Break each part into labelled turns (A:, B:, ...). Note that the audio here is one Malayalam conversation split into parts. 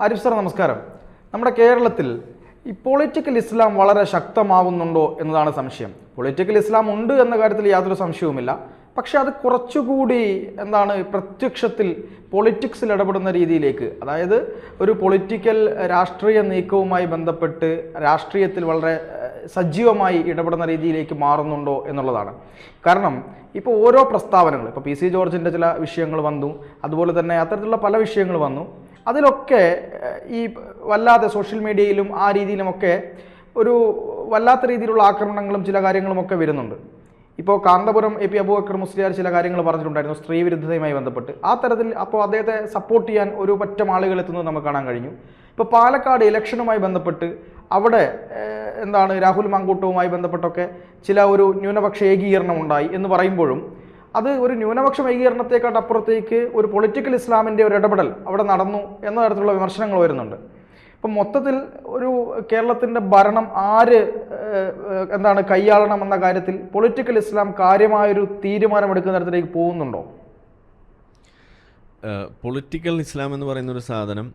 A: ആരിഫ് സാർ നമസ്കാരം. നമ്മുടെ കേരളത്തിൽ ഈ പൊളിറ്റിക്കൽ ഇസ്ലാം വളരെ ശക്തമാവുന്നുണ്ടോ എന്നതാണ് സംശയം. പൊളിറ്റിക്കൽ ഇസ്ലാം ഉണ്ട് എന്ന കാര്യത്തിൽ യാതൊരു സംശയവുമില്ല. പക്ഷെ അത് കുറച്ചുകൂടി എന്താണ് പ്രത്യക്ഷത്തിൽ പൊളിറ്റിക്സിൽ ഇടപെടുന്ന രീതിയിലേക്ക് അതായത് ഒരു പൊളിറ്റിക്കൽ രാഷ്ട്രീയ നീക്കവുമായി ബന്ധപ്പെട്ട് രാഷ്ട്രീയത്തിൽ വളരെ സജീവമായി ഇടപെടുന്ന രീതിയിലേക്ക് മാറുന്നുണ്ടോ എന്നുള്ളതാണ്. കാരണം ഇപ്പോൾ ഓരോ പ്രസ്താവനകൾ ഇപ്പോൾ പി സി ജോർജിന്റെ ചില വിഷയങ്ങൾ വന്നു അതുപോലെ തന്നെ അത്തരത്തിലുള്ള പല വിഷയങ്ങൾ വന്നു. അതിലൊക്കെ ഈ വല്ലാതെ സോഷ്യൽ മീഡിയയിലും ആ രീതിയിലുമൊക്കെ ഒരു വല്ലാത്ത രീതിയിലുള്ള ആക്രമണങ്ങളും ചില കാര്യങ്ങളുമൊക്കെ വരുന്നുണ്ട്. ഇപ്പോൾ കാന്തപുരം എ പി അബൂബക്കർ മുസ്ലിയാർ ചില കാര്യങ്ങൾ പറഞ്ഞിട്ടുണ്ടായിരുന്നു സ്ത്രീ വിരുദ്ധതയുമായി ബന്ധപ്പെട്ട്. ആ തരത്തിൽ അപ്പോൾ അദ്ദേഹത്തെ സപ്പോർട്ട് ചെയ്യാൻ ഒരു പറ്റം ആളുകൾ എത്തുന്നത് നമുക്ക് കാണാൻ കഴിഞ്ഞു. ഇപ്പോൾ പാലക്കാട് ഇലക്ഷനുമായി ബന്ധപ്പെട്ട് അവിടെ എന്താണ് രാഹുൽ മാങ്കൂട്ടവുമായി ബന്ധപ്പെട്ടൊക്കെ ചില ഒരു ന്യൂനപക്ഷ ഏകീകരണം ഉണ്ടായി എന്ന് പറയുമ്പോഴും അത് ഒരു ന്യൂനപക്ഷ ഏകീകരണത്തെക്കാട്ട് അപ്പുറത്തേക്ക് ഒരു പൊളിറ്റിക്കൽ ഇസ്ലാമിന്റെ ഒരു ഇടപെടൽ അവിടെ നടന്നു എന്ന തരത്തിലുള്ള വിമർശനങ്ങൾ വരുന്നുണ്ട്. ഇപ്പം മൊത്തത്തിൽ ഒരു കേരളത്തിന്റെ ഭരണം ആര് എന്താണ് കൈയാളണം എന്ന കാര്യത്തിൽ പൊളിറ്റിക്കൽ ഇസ്ലാം കാര്യമായൊരു തീരുമാനമെടുക്കുന്ന തരത്തിലേക്ക് പോകുന്നുണ്ടോ?
B: പൊളിറ്റിക്കൽ ഇസ്ലാം എന്ന് പറയുന്ന ഒരു സാധനം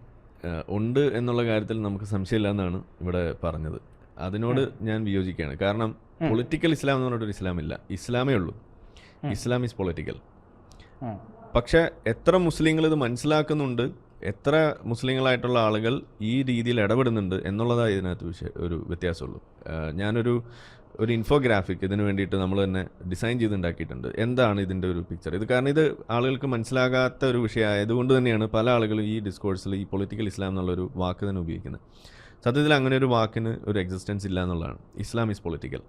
B: ഉണ്ട് എന്നുള്ള കാര്യത്തിൽ നമുക്ക് സംശയമില്ല എന്നാണ് ഇവിടെ പറഞ്ഞത്. അതിനോട് ഞാൻ വിയോജിക്കുകയാണ്. കാരണം പൊളിറ്റിക്കൽ ഇസ്ലാം എന്ന് പറഞ്ഞിട്ടൊരു ഇസ്ലാമില്ല ഇസ്ലാമേ ഉള്ളൂ. Islam is political. പക്ഷെ എത്ര മുസ്ലിങ്ങൾ ഇത് മനസ്സിലാക്കുന്നുണ്ട് എത്ര മുസ്ലിങ്ങളായിട്ടുള്ള ആളുകൾ ഈ രീതിയിൽ ഇടപെടുന്നുണ്ട് എന്നുള്ളതാണ് ഇതിനകത്ത് വിഷയ ഒരു വ്യത്യാസമുള്ളൂ. ഞാനൊരു ഒരു ഇൻഫോഗ്രാഫിക് ഇതിന് വേണ്ടിയിട്ട് നമ്മൾ തന്നെ ഡിസൈൻ ചെയ്തുണ്ടാക്കിയിട്ടുണ്ട്. എന്താണ് ഇതിന്റെ ഒരു പിക്ചർ ഇത് കാരണം ഇത് ആളുകൾക്ക് മനസ്സിലാകാത്ത ഒരു വിഷയമായതുകൊണ്ട് തന്നെയാണ് പല ആളുകളും ഈ ഡിസ്കോഴ്സിൽ ഈ പൊളിറ്റിക്കൽ ഇസ്ലാം എന്നുള്ളൊരു വാക്ക് തന്നെ ഉപയോഗിക്കുന്നത്. സത്യത്തിൽ അങ്ങനെ ഒരു വാക്കിന് ഒരു എക്സിസ്റ്റൻസ് ഇല്ല എന്നുള്ളതാണ്. ഇസ്ലാം ഈസ് പൊളിറ്റിക്കൽ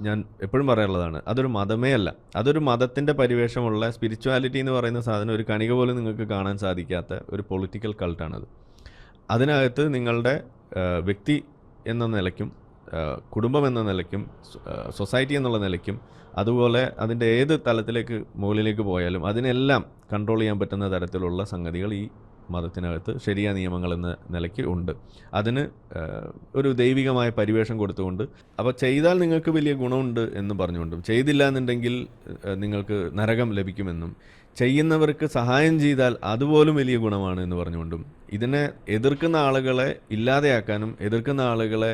B: ഞാൻ എപ്പോഴും പറയാറുള്ളതാണ് അതൊരു മതമേ അല്ല. അതൊരു മതത്തിന്റെ പരിവേഷമുള്ള സ്പിരിച്വാലിറ്റി എന്ന് പറയുന്ന സാധനം ഒരു കണിക പോലും നിങ്ങൾക്ക് കാണാൻ സാധിക്കാത്ത ഒരു പൊളിറ്റിക്കൽ കൾട്ടാണത് അതിനകത്ത് നിങ്ങളുടെ വ്യക്തി എന്ന നിലയ്ക്കും കുടുംബം എന്ന നിലയ്ക്കും സൊസൈറ്റി എന്നുള്ള നിലയ്ക്കും അതുപോലെ അതിന്റെ ഏത് തലത്തിലേക്ക് മുകളിലേക്ക് പോയാലും അതിനെല്ലാം കൺട്രോൾ ചെയ്യാൻ പറ്റുന്ന തരത്തിലുള്ള സംഗതികൾ ഈ മതത്തിനകത്ത് ശരിയായ നിയമങ്ങൾ എന്ന നിലയ്ക്ക് ഉണ്ട്. അതിന് ഒരു ദൈവികമായ പരിവേഷം കൊടുത്തുകൊണ്ട് അപ്പോൾ ചെയ്താൽ നിങ്ങൾക്ക് വലിയ ഗുണമുണ്ട് എന്ന് പറഞ്ഞുകൊണ്ടും ചെയ്തില്ല എന്നുണ്ടെങ്കിൽ നിങ്ങൾക്ക് നരകം ലഭിക്കുമെന്നും ചെയ്യുന്നവർക്ക് സഹായം ചെയ്താൽ അതുപോലും വലിയ ഗുണമാണ് എന്ന് പറഞ്ഞുകൊണ്ടും ഇതിനെ എതിർക്കുന്ന ആളുകളെ ഇല്ലാതെയാക്കാനും എതിർക്കുന്ന ആളുകളെ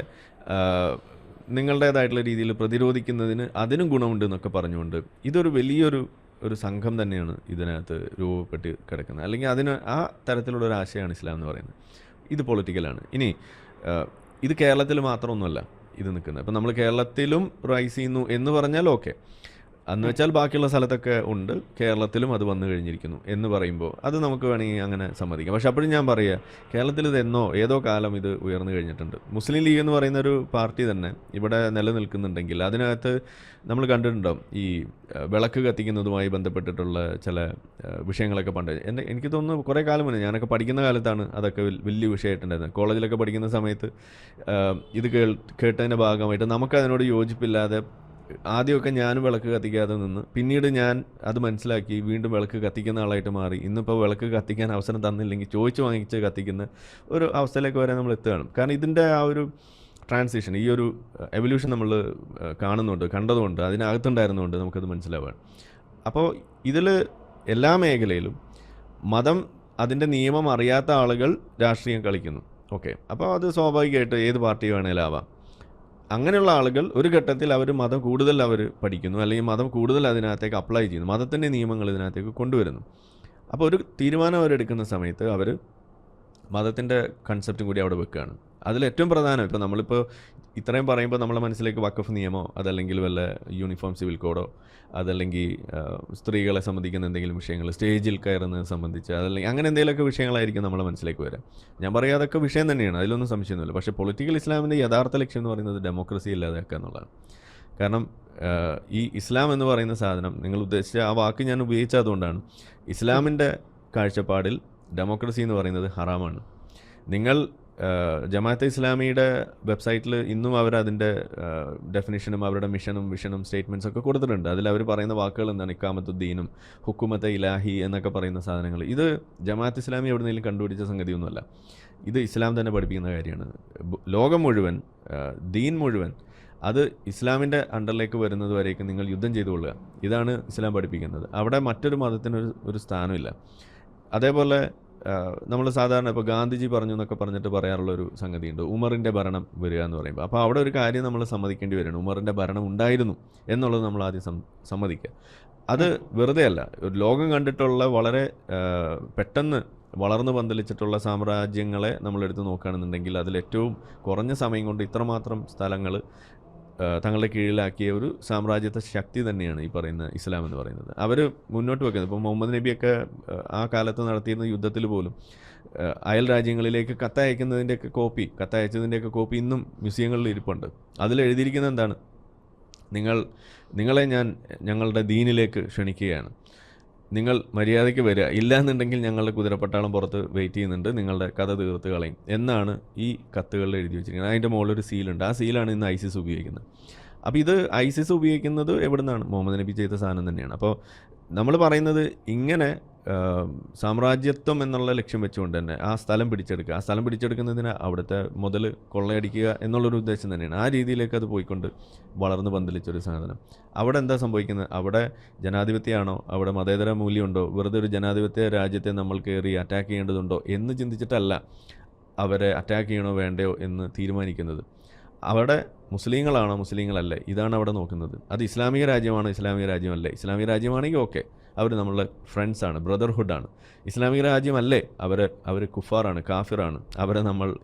B: നിങ്ങളുടേതായിട്ടുള്ള രീതിയിൽ പ്രതിരോധിക്കുന്നതിന് അതിനും ഗുണമുണ്ട് എന്നൊക്കെ പറഞ്ഞുകൊണ്ട് ഇതൊരു വലിയൊരു ഒരു സംഘം തന്നെയാണ് ഇതിനകത്ത് രൂപപ്പെട്ട് കിടക്കുന്നത്. അല്ലെങ്കിൽ അതിന് ആ തരത്തിലുള്ള ഒരു ആശയമാണ് ഇസ്ലാം എന്ന് പറയുന്നത്. ഇത് പൊളിറ്റിക്കലാണ് ഇനി ഇത് കേരളത്തിൽ മാത്രമൊന്നുമല്ല ഇത് നിൽക്കുന്നത്. അപ്പം നമ്മൾ കേരളത്തിലും റൈസ് ചെയ്യുന്നു എന്ന് പറഞ്ഞാൽ ഓക്കെ അന്ന് വെച്ചാൽ ബാക്കിയുള്ള സ്ഥലത്തൊക്കെ ഉണ്ട്. കേരളത്തിലും അത് വന്നു കഴിഞ്ഞിരിക്കുന്നു എന്ന് പറയുമ്പോൾ അത് നമുക്ക് വേണമെങ്കിൽ അങ്ങനെ സമ്മതിക്കാം. പക്ഷെ അപ്പോഴും ഞാൻ പറയുക കേരളത്തിൽ ഇത് എന്നോ ഏതോ കാലം ഇത് ഉയർന്നു കഴിഞ്ഞിട്ടുണ്ട്. മുസ്ലിം ലീഗ് എന്ന് പറയുന്ന ഒരു പാർട്ടി തന്നെ ഇവിടെ നിലനിൽക്കുന്നുണ്ടെങ്കിൽ അതിനകത്ത് നമ്മൾ കണ്ടിട്ടുണ്ടോ ഈ വിളക്ക് കത്തിക്കുന്നതുമായി ബന്ധപ്പെട്ടിട്ടുള്ള ചില വിഷയങ്ങളൊക്കെ പണ്ട്. എന്റെ എനിക്ക് തോന്നുന്നു കുറേ കാലം മുന്നേ ഞാനൊക്കെ പഠിക്കുന്ന കാലത്താണ് അതൊക്കെ വലിയ വിഷയമായിട്ടുണ്ടായിരുന്നത്. കോളേജിലൊക്കെ പഠിക്കുന്ന സമയത്ത് ഇത് കേൾ കേട്ടതിന്റെ ഭാഗമായിട്ട് നമുക്കതിനോട് യോജിപ്പില്ലാതെ ആദ്യമൊക്കെ ഞാൻ വിളക്ക് കത്തിക്കാതെ നിന്ന്. പിന്നീട് ഞാൻ അത് മനസ്സിലാക്കി വീണ്ടും വിളക്ക് കത്തിക്കുന്ന ആളായിട്ട് മാറി. ഇന്നിപ്പോൾ വിളക്ക് കത്തിക്കാൻ അവസരം തന്നില്ലെങ്കിൽ ചോദിച്ചു വാങ്ങിച്ച് കത്തിക്കുന്ന ഒരു അവസ്ഥയിലേക്ക് വരെ നമ്മൾ എത്തുകയാണ്. കാരണം ഇതിന്റെ ആ ഒരു ട്രാൻസിഷൻ ഈ ഒരു എവല്യൂഷൻ നമ്മൾ കാണുന്നുണ്ട് കണ്ടതുകൊണ്ട് അതിനകത്തുണ്ടായിരുന്നുകൊണ്ട് നമുക്കത് മനസ്സിലാവുകയാണ് അപ്പോൾ ഇതിൽ എല്ലാ മേഖലയിലും മതം അതിന്റെ നിയമം അറിയാത്ത ആളുകൾ രാഷ്ട്രീയം കളിക്കുന്നു. ഓക്കെ. അപ്പോൾ അത് സ്വാഭാവികമായിട്ട് ഏത് പാർട്ടി വേണേലും ആവാം. അങ്ങനെയുള്ള ആളുകൾ ഒരു ഘട്ടത്തിൽ അവർ മതം കൂടുതൽ അവർ പഠിക്കുന്നു അല്ലെങ്കിൽ മതം കൂടുതൽ അതിനകത്തേക്ക് അപ്ലൈ ചെയ്യുന്നു മതത്തിന്റെ നിയമങ്ങൾ ഇതിനകത്തേക്ക് കൊണ്ടുവരുന്നു. അപ്പോൾ ഒരു തീരുമാനം അവരെടുക്കുന്ന സമയത്ത് അവർ മതത്തിന്റെ കൺസെപ്റ്റും കൂടി അവിടെ വെക്കുകയാണ്. അതിൽ ഏറ്റവും പ്രധാനം ഇപ്പോൾ നമ്മളിപ്പോൾ ഇത്രയും പറയുമ്പോൾ നമ്മളെ മനസ്സിലേക്ക് വക്കഫ് നിയമോ അതല്ലെങ്കിൽ വല്ല യൂണിഫോം സിവിൽ കോഡോ അതല്ലെങ്കിൽ സ്ത്രീകളെ സംബന്ധിക്കുന്ന എന്തെങ്കിലും വിഷയങ്ങൾ സ്റ്റേജിൽ കയറുന്നത് സംബന്ധിച്ച് അതല്ലെങ്കിൽ അങ്ങനെ എന്തെങ്കിലുമൊക്കെ വിഷയങ്ങളായിരിക്കും നമ്മളെ മനസ്സിലേക്ക് വരാം. ഞാൻ പറയാം അതൊക്കെ വിഷയം തന്നെയാണ് അതിലൊന്നും സംശയമൊന്നുമില്ല. പക്ഷേ പൊളിറ്റിക്കൽ ഇസ്ലാമിന്റെ യഥാർത്ഥ ലക്ഷ്യം എന്ന് പറയുന്നത് ഡെമോക്രസി ഇല്ലാതാക്കുക എന്നുള്ളതാണ്. കാരണം ഈ ഇസ്ലാം എന്ന് പറയുന്ന സാധനം നിങ്ങൾ ഉദ്ദേശിച്ച ആ വാക്ക് ഞാൻ ഉപയോഗിച്ചതുകൊണ്ടാണ് ഇസ്ലാമിന്റെ കാഴ്ചപ്പാടിൽ ഡെമോക്രസി എന്ന് പറയുന്നത് ഹറാമാണ്. നിങ്ങൾ ജമാഅത്തെ ഇസ്ലാമിയുടെ വെബ്സൈറ്റിൽ ഇന്നും അവർ അതിന്റെ ഡെഫിനിഷനും അവരുടെ മിഷനും വിഷനും സ്റ്റേറ്റ്മെന്റ്സ് ഒക്കെ കൊടുത്തിട്ടുണ്ട്. അതിൽ അവർ പറയുന്ന വാക്കുകൾ എന്താണ്? ഇക്കാമത്തുദ്ദീനും ഹുക്കുമത്തെ ഇലാഹി എന്നൊക്കെ പറയുന്ന സാധനങ്ങൾ. ഇത് ജമാഅത്ത് ഇസ്ലാമി എവിടെ നിന്നെങ്കിലും കണ്ടുപിടിച്ച സംഗതിയൊന്നുമല്ല. ഇത് ഇസ്ലാം തന്നെ പഠിപ്പിക്കുന്ന കാര്യമാണ്. ലോകം മുഴുവൻ ദീൻ മുഴുവൻ അത് ഇസ്ലാമിന്റെ അണ്ടറിലേക്ക് വരുന്നത് വരേക്കും നിങ്ങൾ യുദ്ധം ചെയ്തു കൊള്ളുക. ഇതാണ് ഇസ്ലാം പഠിപ്പിക്കുന്നത്. അവിടെ മറ്റൊരു മതത്തിനൊരു ഒരു സ്ഥാനമില്ല. അതേപോലെ നമ്മൾ സാധാരണ ഇപ്പോൾ ഗാന്ധിജി പറഞ്ഞു എന്നൊക്കെ പറഞ്ഞിട്ട് പറയാറുള്ള ഒരു സംഗതിയുണ്ട്. ഉമറിന്റെ ഭരണം വരിക എന്ന് പറയുമ്പോൾ അപ്പോൾ അവിടെ ഒരു കാര്യം നമ്മൾ സമ്മതിക്കേണ്ടി വരുന്നു ഉമറിന്റെ ഭരണം ഉണ്ടായിരുന്നു എന്നുള്ളത് നമ്മൾ ആദ്യം സമ്മതിക്കുക. അത് വെറുതെ അല്ല. ഒരു ലോകം കണ്ടിട്ടുള്ള വളരെ പെട്ടെന്ന് വളർന്നു പന്തലിച്ചിട്ടുള്ള സാമ്രാജ്യങ്ങളെ നമ്മളെടുത്ത് നോക്കുകയാണെന്നുണ്ടെങ്കിൽ അതിലേറ്റവും കുറഞ്ഞ സമയം കൊണ്ട് ഇത്രമാത്രം സ്ഥലങ്ങൾ തങ്ങളുടെ കീഴിലാക്കിയ ഒരു സാമ്രാജ്യത്തെ ശക്തി തന്നെയാണ് ഈ പറയുന്ന ഇസ്ലാം എന്ന് പറയുന്നത്. അവർ മുന്നോട്ട് വെക്കുന്നത്. ഇപ്പോൾ മുഹമ്മദ് നബിയൊക്കെ ആ, കാലത്ത് നടത്തിയിരുന്ന യുദ്ധത്തിൽ പോലും അയൽ രാജ്യങ്ങളിലേക്ക് കത്തയക്കുന്നതിന്റെയൊക്കെ കോപ്പി കത്തയച്ചതിന്റെയൊക്കെ കോപ്പി ഇന്നും മ്യൂസിയങ്ങളിൽ ഇരിപ്പുണ്ട്. അതിൽ എഴുതിയിരിക്കുന്നത് എന്താണ്? നിങ്ങൾ നിങ്ങളെ ഞാൻ ഞങ്ങളുടെ ദീനിലേക്ക് ക്ഷണിക്കുകയാണ്. നിങ്ങൾ മര്യാദയ്ക്ക് വരിക. ഇല്ല എന്നുണ്ടെങ്കിൽ ഞങ്ങളുടെ കുതിരപ്പട്ടാളം പുറത്ത് വെയിറ്റ് ചെയ്യുന്നുണ്ട്. നിങ്ങളുടെ കഥ തീർത്ത് കളയും. എന്നാണ് ഈ കത്തുകളിൽ എഴുതി വെച്ചിരിക്കുന്നത്. അതിന്റെ മുകളിൽ ഒരു സീലുണ്ട് ആ സീലാണ് ഇന്ന് ഐസിസ് ഉപയോഗിക്കുന്നത്. അപ്പോൾ ഇത് ഐസിസ് ഉപയോഗിക്കുന്നത് എവിടെ നിന്നാണ് മുഹമ്മദ് നബി ചെയ്ത സാധനം തന്നെയാണ്. അപ്പോൾ നമ്മൾ പറയുന്നത് ഇങ്ങനെ സാമ്രാജ്യത്വം എന്നുള്ള ലക്ഷ്യം വെച്ചുകൊണ്ട് തന്നെ ആ സ്ഥലം പിടിച്ചെടുക്കുക. ആ സ്ഥലം പിടിച്ചെടുക്കുന്നതിന് അവിടുത്തെ മുതൽ കൊള്ളയടിക്കുക എന്നുള്ളൊരു ഉദ്ദേശം തന്നെയാണ്. ആ രീതിയിലേക്ക് അത് പോയിക്കൊണ്ട് വളർന്ന് പന്തലിച്ചൊരു സാധനം. അവിടെ എന്താ സംഭവിക്കുന്നത്? അവിടെ ജനാധിപത്യമാണോ? അവിടെ മതേതര മൂല്യമുണ്ടോ? വെറുതെ ഒരു ജനാധിപത്യ രാജ്യത്തെ നമ്മൾ കയറി അറ്റാക്ക് ചെയ്യേണ്ടതുണ്ടോ എന്ന് ചിന്തിച്ചിട്ടല്ല അവരെ അറ്റാക്ക് ചെയ്യണോ വേണ്ടയോ എന്ന് തീരുമാനിക്കുന്നത്. അവിടെ മുസ്ലിങ്ങളാണോ മുസ്ലിങ്ങളല്ലേ? ഇതാണ് അവിടെ നോക്കുന്നത്. അത് ഇസ്ലാമിക രാജ്യമാണോ ഇസ്ലാമിക രാജ്യമല്ലേ? ഇസ്ലാമിക രാജ്യമാണെങ്കിൽ ഓക്കെ. അവർ നമ്മളെ ഫ്രണ്ട്സാണ് ബ്രദർഹുഡാണ് ഇസ്ലാമിക രാജ്യമല്ലേ? അവർ അവർ കുഫാറാണ് കാഫിറാണ്. അവരെ നമ്മൾ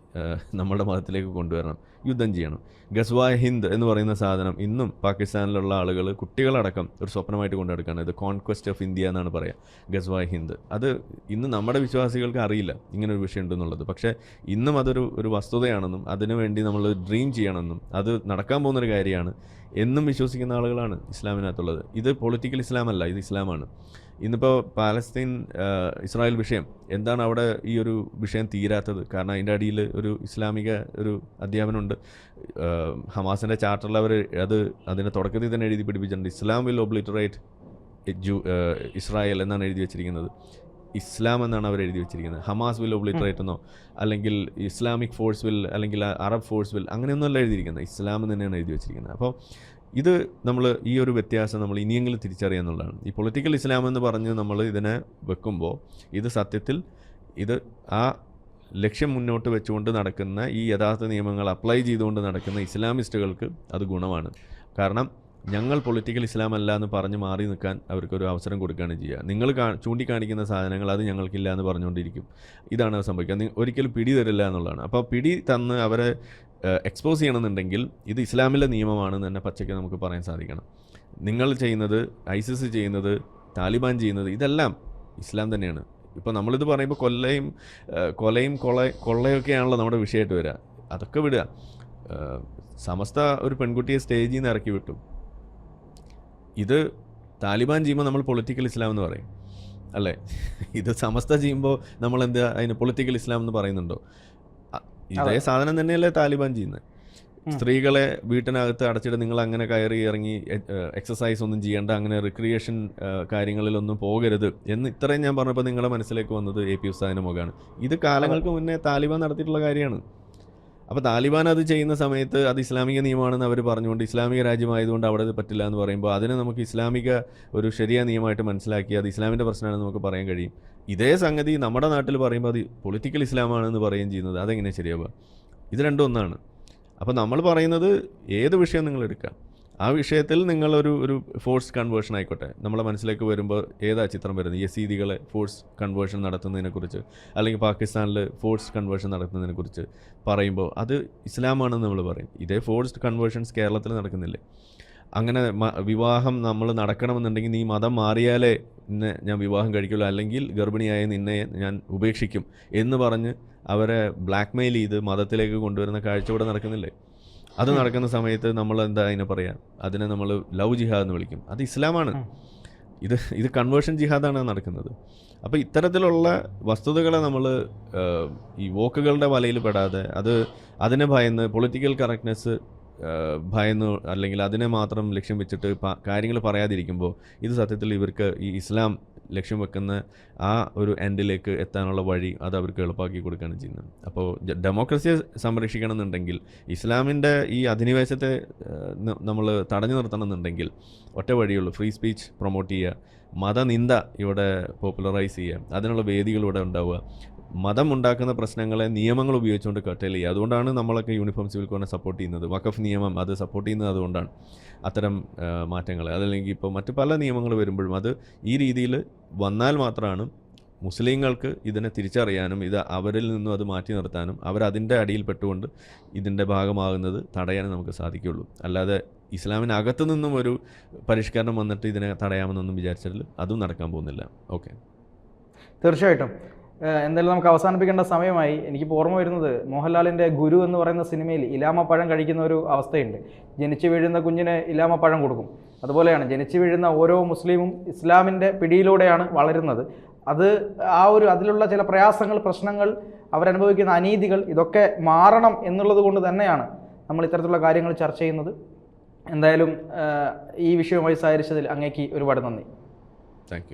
B: നമ്മളുടെ മതത്തിലേക്ക് കൊണ്ടുവരണം. യുദ്ധം ചെയ്യണം. ഗസ്വായ് ഹിന്ദ് എന്ന് പറയുന്ന സാധനം ഇന്നും പാകിസ്ഥാനിലുള്ള ആളുകൾ കുട്ടികളടക്കം ഒരു സ്വപ്നമായിട്ട് കൊണ്ടെടുക്കുകയാണ് ഇത് കോൺക്വസ്റ്റ് ഓഫ് ഇന്ത്യ എന്നാണ് പറയുക ഗസ്വായ് ഹിന്ദ് അത് ഇന്ന് നമ്മുടെ വിശ്വാസികൾക്ക് അറിയില്ല ഇങ്ങനൊരു വിഷയം ഉണ്ടെന്നുള്ളത്. പക്ഷേ ഇന്നും അതൊരു ഒരു വസ്തുതയാണെന്നും അതിനുവേണ്ടി നമ്മൾ ഡ്രീം ചെയ്യണമെന്നും അത് നടക്കാൻ പോകുന്നൊരു കാര്യമാണ് എന്നും വിശ്വസിക്കുന്ന ആളുകളാണ് ഇസ്ലാമിനകത്തുള്ളത്. ഇത് പൊളിറ്റിക്കൽ ഇസ്ലാമല്ല ഇത് ഇസ്ലാമാണ്. ഇന്നിപ്പോൾ പാലസ്തീൻ ഇസ്രായേൽ വിഷയം. എന്താണ് അവിടെ ഈ ഒരു വിഷയം തീരാത്തത്? കാരണം അതിന്റെ അടിയിൽ ഒരു ഇസ്ലാമിക ഒരു അധ്യാപനമുണ്ട്. ഹമാസിന്റെ ചാർട്ടറിൽ അവർ അത് അതിന്റെ തുടക്കത്തിൽ തന്നെ എഴുതി പിടിപ്പിച്ചിട്ടുണ്ട് Islam will obliterate Jew Israel എന്നാണ് എഴുതി വെച്ചിരിക്കുന്നത്. ഇസ്ലാം എന്നാണ് അവർ എഴുതി വെച്ചിരിക്കുന്നത്. ഹമാസ് വിൽ ഒബ്ലിറ്ററേറ്റ് എന്നോ അല്ലെങ്കിൽ ഇസ്ലാമിക് ഫോഴ്സ് വിൽ അല്ലെങ്കിൽ അറബ് ഫോഴ്സ് വിൽ അങ്ങനെയൊന്നുമല്ല എഴുതിയിരിക്കുന്നത്. ഇസ്ലാം എന്ന് തന്നെയാണ് എഴുതി വെച്ചിരിക്കുന്നത്. അപ്പോൾ ഇത് നമ്മൾ ഈ ഒരു വ്യത്യാസം നമ്മൾ ഇനിയെങ്കിലും തിരിച്ചറിയുക എന്നുള്ളതാണ്. ഈ പൊളിറ്റിക്കൽ ഇസ്ലാം എന്ന് പറഞ്ഞ് നമ്മൾ ഇതിനെ വെക്കുമ്പോൾ ഇത് സത്യത്തിൽ ഇത് ആ ലക്ഷ്യം മുന്നോട്ട് വെച്ചുകൊണ്ട് നടക്കുന്ന ഈ യഥാർത്ഥ നിയമങ്ങൾ അപ്ലൈ ചെയ്തുകൊണ്ട് നടക്കുന്ന ഇസ്ലാമിസ്റ്റുകൾക്ക് അത് ഗുണമാണ്. കാരണം ഞങ്ങൾ പൊളിറ്റിക്കൽ ഇസ്ലാം അല്ല എന്ന് പറഞ്ഞ് മാറി നിൽക്കാൻ അവർക്കൊരു അവസരം കൊടുക്കുകയാണ് ചെയ്യുക. നിങ്ങൾ ചൂണ്ടിക്കാണിക്കുന്ന സാധനങ്ങൾ അത് ഞങ്ങൾക്കില്ല എന്ന് പറഞ്ഞുകൊണ്ടിരിക്കും. ഇതാണ് സംഭവിക്കുക. ഒരിക്കലും പിടി തരില്ല എന്നുള്ളതാണ്. അപ്പോൾ പിടി തന്ന് അവരെ എക്സ്പോസ് ചെയ്യണമെന്നുണ്ടെങ്കിൽ ഇത് ഇസ്ലാമിലെ നിയമമാണെന്ന് തന്നെ പച്ചയ്ക്ക് നമുക്ക് പറയാൻ സാധിക്കണം. നിങ്ങൾ ചെയ്യുന്നത് ഐസിസ് ചെയ്യുന്നത് താലിബാൻ ചെയ്യുന്നത് ഇതെല്ലാം ഇസ്ലാം തന്നെയാണ്. ഇപ്പോൾ നമ്മളിത് പറയുമ്പോൾ കൊല്ലയും കൊലയും കൊള കൊള്ളയൊക്കെയാണല്ലോ നമ്മുടെ വിഷയമായിട്ട് വരിക. അതൊക്കെ വിടുക. സമസ്ത ഒരു പെൺകുട്ടിയെ സ്റ്റേജിൽ നിന്ന് ഇറക്കി വിട്ടു. ഇത് താലിബാൻ ചെയ്യുമ്പോൾ നമ്മൾ പൊളിറ്റിക്കൽ ഇസ്ലാം എന്ന് പറയും അല്ലേ? ഇത് സമസ്ത ചെയ്യുമ്പോൾ നമ്മൾ എന്താ അതിന് പൊളിറ്റിക്കൽ ഇസ്ലാം എന്ന് പറയുന്നുണ്ടോ? ഇതേ സാധനം തന്നെയല്ലേ താലിബാൻ ചെയ്യുന്നത്. സ്ത്രീകളെ വീട്ടിനകത്ത് അടച്ചിട്ട് നിങ്ങൾ അങ്ങനെ കയറി ഇറങ്ങി എക്സസൈസ് ഒന്നും ചെയ്യേണ്ട അങ്ങനെ റിക്രിയേഷൻ കാര്യങ്ങളിലൊന്നും പോകരുത് എന്ന് ഇത്രയും ഞാൻ പറഞ്ഞപ്പോൾ നിങ്ങളുടെ മനസ്സിലേക്ക് വന്നത് എ പി ഉസ്താദിന്റെ മുഖമാണ്. ഇത് കാലങ്ങൾക്ക് മുന്നേ താലിബാൻ നടത്തിയിട്ടുള്ള കാര്യമാണ്. അപ്പോൾ താലിബാൻ അത് ചെയ്യുന്ന സമയത്ത് അത് ഇസ്ലാമിക നിയമമാണെന്ന് അവർ പറഞ്ഞുകൊണ്ട് ഇസ്ലാമിക രാജ്യമായതുകൊണ്ട് അവിടെ പറ്റില്ല എന്ന് പറയുമ്പോൾ അതിനെ നമുക്ക് ഇസ്ലാമിക ഒരു ശരിയ നിയമമായിട്ട് മനസ്സിലാക്കി അത് ഇസ്ലാമിന്റെ പ്രശ്നമാണെന്ന് നമുക്ക് പറയാൻ കഴിയും. ഇതേ സംഗതി നമ്മുടെ നാട്ടിൽ പറയുമ്പോൾ അത് പൊളിറ്റിക്കൽ ഇസ്ലാമാണെന്ന് പറയുകയും ചെയ്യുന്നത് അതെങ്ങനെ ശരിയാവുക? ഇത് രണ്ടും ഒന്നാണ്. അപ്പോൾ നമ്മൾ പറയുന്നത് ഏത് വിഷയം നിങ്ങൾ എടുക്കുക? ആ വിഷയത്തിൽ നിങ്ങളൊരു ഒരു ഫോഴ്സ് കൺവേർഷൻ ആയിക്കോട്ടെ. നമ്മളെ മനസ്സിലേക്ക് വരുമ്പോൾ ഏതാ ചിത്രം വരുന്നത്? യസീദികളെ ഫോഴ്സ് കൺവേർഷൻ നടത്തുന്നതിനെക്കുറിച്ച് അല്ലെങ്കിൽ പാകിസ്ഥാനിൽ ഫോഴ്സ് കൺവേർഷൻ നടത്തുന്നതിനെക്കുറിച്ച് പറയുമ്പോൾ അത് ഇസ്ലാമാണെന്ന് നമ്മൾ പറയും. ഇതേ ഫോഴ്സ്ഡ് കൺവേർഷൻസ് കേരളത്തിൽ നടക്കുന്നില്ലേ? അങ്ങനെ വിവാഹം നമ്മൾ നടക്കണമെന്നുണ്ടെങ്കിൽ നീ മതം മാറിയാലേ ഇന്ന് ഞാൻ വിവാഹം കഴിക്കുള്ളൂ. അല്ലെങ്കിൽ ഗർഭിണിയായ നിന്നെ ഞാൻ ഉപേക്ഷിക്കും എന്ന് പറഞ്ഞ് അവരെ ബ്ലാക്ക് മെയിൽ ചെയ്ത് മതത്തിലേക്ക് കൊണ്ടുവരുന്ന കാഴ്ച ഇവിടെ നടക്കുന്നില്ലേ? അത് നടക്കുന്ന സമയത്ത് നമ്മൾ എന്താ അതിനെ പറയാ? അതിനെ നമ്മൾ ലവ് ജിഹാദ് എന്ന് വിളിക്കും. അത് ഇസ്ലാമാണ്. ഇത് ഇത് കൺവേർഷൻ ജിഹാദാണ് നടക്കുന്നത്. അപ്പോൾ ഇത്തരത്തിലുള്ള വസ്തുതകളെ നമ്മൾ ഈ വോക്കുകളുടെ വലയിൽ പെടാതെ അത് അതിനെ ഭയന്ന് പൊളിറ്റിക്കൽ കറക്റ്റ്നെസ് ഭയന്ന് അല്ലെങ്കിൽ അതിനെ മാത്രം ലക്ഷ്യം വെച്ചിട്ട് കാര്യങ്ങൾ പറയാതിരിക്കുമ്പോൾ ഇത് സത്യത്തിൽ ഇവർക്ക് ഈ ഇസ്ലാം ലക്ഷ്യം വെക്കുന്ന ആ ഒരു എൻഡിലേക്ക് എത്താനുള്ള വഴി അത് അവർക്ക് എളുപ്പമാക്കി കൊടുക്കുകയാണ് ചെയ്യുന്നത്. അപ്പോൾ ഡെമോക്രസിയെ സംരക്ഷിക്കണം എന്നുണ്ടെങ്കിൽ ഇസ്ലാമിന്റെ ഈ അധിനിവേശത്തെ നമ്മൾ തടഞ്ഞു നിർത്തണം എന്നുണ്ടെങ്കിൽ ഒറ്റ വഴിയുള്ളൂ. ഫ്രീ സ്പീച്ച് പ്രൊമോട്ട് ചെയ്യുക. മതനിന്ദ ഇവിടെ പോപ്പുലറൈസ് ചെയ്യുക. അതിനുള്ള വേദികൾ ഇവിടെ ഉണ്ടാവുക. മതം ഉണ്ടാക്കുന്ന പ്രശ്നങ്ങളെ നിയമങ്ങൾ ഉപയോഗിച്ചുകൊണ്ട് കട്ടൽ ചെയ്യുക അതുകൊണ്ടാണ് നമ്മളൊക്കെ യൂണിഫോം സിവിൽ കോഡിനെ സപ്പോർട്ട് ചെയ്യുന്നത്. വഖഫ് നിയമം അത് സപ്പോർട്ട് ചെയ്യുന്നത് അതുകൊണ്ടാണ്. അത്തരം മാറ്റങ്ങൾ അതല്ലെങ്കിൽ ഇപ്പോൾ മറ്റ് പല നിയമങ്ങൾ വരുമ്പോഴും അത് ഈ രീതിയിൽ വന്നാൽ മാത്രമാണ് മുസ്ലിങ്ങൾക്ക് ഇതിനെ തിരിച്ചറിയാനും ഇത് അവരിൽ നിന്നും അത് മാറ്റി നിർത്താനും അവരതിന്റെ അടിയിൽ പെട്ടുകൊണ്ട് ഇതിന്റെ ഭാഗമാകുന്നത് തടയാനും നമുക്ക് സാധിക്കുള്ളൂ അല്ലാതെ ഇസ്ലാമിനകത്ത് നിന്നും ഒരു പരിഷ്കരണം വന്നിട്ട് ഇതിനെ തടയാമെന്നൊന്നും വിചാരിച്ചാൽ അതും നടക്കാൻ പോകുന്നില്ല. ഓക്കെ.
A: തീർച്ചയായിട്ടും. എന്തായാലും നമുക്ക് അവസാനിപ്പിക്കേണ്ട സമയമായി. എനിക്ക് ഓർമ്മ വരുന്നത് മോഹൻലാലിന്റെ ഗുരു എന്ന് പറയുന്ന സിനിമയിൽ ഇലാമ പഴം കഴിക്കുന്ന ഒരു അവസ്ഥയുണ്ട്. ജനിച്ചു വീഴുന്ന കുഞ്ഞിന് പഴം കൊടുക്കും. അതുപോലെയാണ് ജനിച്ചു വീഴുന്ന ഓരോ മുസ്ലിമും ഇസ്ലാമിന്റെ പിടിയിലൂടെയാണ് വളരുന്നത്. അത് ആ ഒരു അതിലുള്ള ചില പ്രയാസങ്ങൾ പ്രശ്നങ്ങൾ അവരനുഭവിക്കുന്ന അനീതികൾ ഇതൊക്കെ മാറണം എന്നുള്ളത് കൊണ്ട് തന്നെയാണ് നമ്മൾ ഇത്തരത്തിലുള്ള കാര്യങ്ങൾ ചർച്ച ചെയ്യുന്നത്. എന്തായാലും ഈ വിഷയവുമായി സഹകരിച്ചതിൽ അങ്ങേക്ക് ഒരുപാട് നന്ദി.
B: താങ്ക്